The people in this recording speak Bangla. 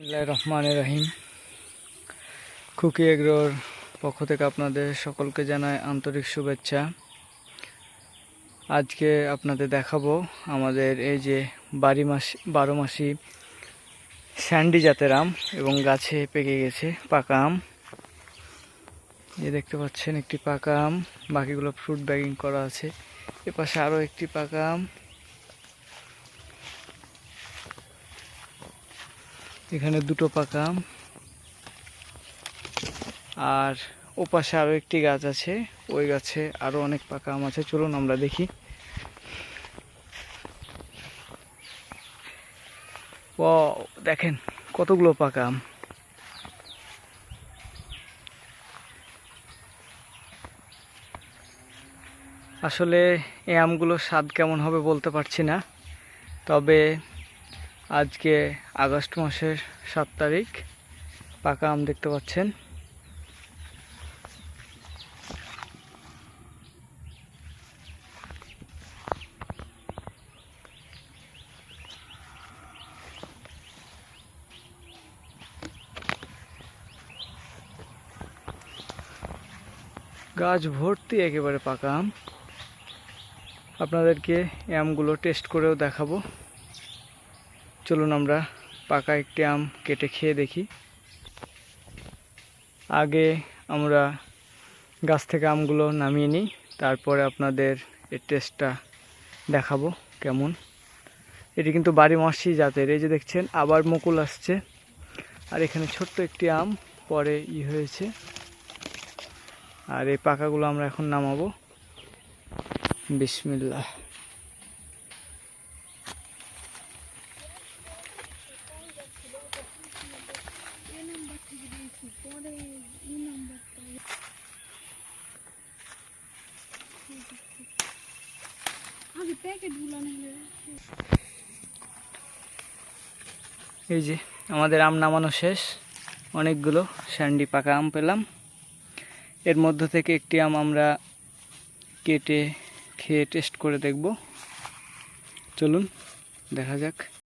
রহমান রহিম। খুকি এগ্রোর পক্ষ থেকে আপনাদের সকলকে জানাই আন্তরিক শুভেচ্ছা। আজকে আপনাদের দেখাবো আমাদের এই যে বাড়ি মাস, বারো মাসি স্যান্ডি জাতের আম এবং গাছে পেকে গেছে পাকা আম। এই দেখতে পাচ্ছেন একটি পাকা আম, বাকিগুলো ফ্রুট ব্যাগিং করা আছে। এপাশে আরও একটি পাকা আম। এখানে দুটো পাকা আম। আর ওপাশে আরও একটি গাছ আছে। ওই গাছে আরও অনেক পাকা আম আছে। চলুন আমরা দেখি। ও দেখেন কতগুলো পাকা আম। আসলে এই আমগুলোর স্বাদ কেমন হবে বলতে পারছি না। তবে আজকে আগস্ট মাসের সাত তারিখ। পাকা আম দেখতে পাচ্ছেন। গাছ ভর্তি একেবারে পাকা আম। আপনাদেরকে আমগুলো টেস্ট করেও দেখাবো। চলুন আমরা পাকা একটি আম কেটে খেয়ে দেখি। আগে আমরা গাছ থেকে আমগুলো নামিয়ে নিই, তারপরে আপনাদের এর টেস্টটা দেখাবো কেমন। এটি কিন্তু বাড়ি মাসি জাতের, এই যে দেখছেন, আবার মুকুল আসছে। আর এখানে ছোট্ট একটি আম, পরে ই হয়েছে। আর এই পাকাগুলো আমরা এখন নামাবো। বিসমিল্লাহ। এই যে, আমাদের আম নামানো শেষ। অনেকগুলো স্যান্ডি পাকা আম পেলাম। এর মধ্য থেকে একটি আম আমরা কেটে, খেয়ে টেস্ট করে দেখব। চলুন, দেখা যাক।